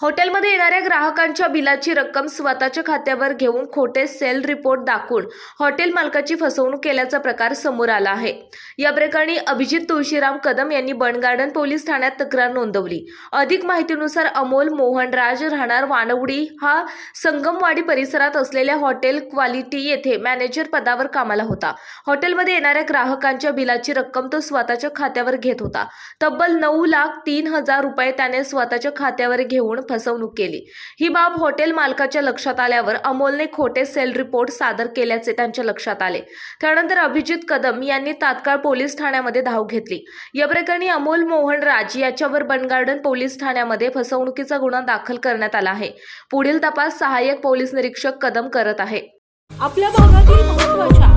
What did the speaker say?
हॉटेलमध्ये येणाऱ्या ग्राहकांच्या बिलाची रक्कम स्वतःच्या खात्यावर घेऊन खोटे सेल रिपोर्ट दाखवून हॉटेल मालकाची फसवणूक केल्याचा प्रकार समोर आला आहे. या प्रकरणी अभिजित तुळशीराम कदम यांनी बनगार्डन पोलीस ठाण्यात तक्रार नोंदवली. अधिक माहितीनुसार अमोल मोहनराज राहणार वानवडी हा संगमवाडी परिसरात असलेल्या हॉटेल क्वालिटी येथे मॅनेजर पदावर कामाला होता. हॉटेलमध्ये येणाऱ्या ग्राहकांच्या बिलाची रक्कम तो स्वतःच्या खात्यावर घेत होता. तब्बल नऊ लाख तीन हजार रुपये त्याने स्वतःच्या खात्यावर घेऊन फसवणूक केली. ही बाब हॉटेल मालकाच्या लक्षात आल्यावर अमोलने खोटे सेल रिपोर्ट सादर केल्याचे त्यांच्या लक्षात आले. त्यानंतर अभिजित कदम यांनी तात्काळ पोलीस ठाण्यामध्ये धाव घेतली. या प्रकरणी अमोल मोहन राज याच्यावर बनगार्डन पोलीस ठाण्यामध्ये फसवणुकीचा गुन्हा दाखल करण्यात आला आहे. पुढील तपास सहाय्यक पोलीस निरीक्षक कदम करत आहे. आपल्या भागातील महत्त्वाच्या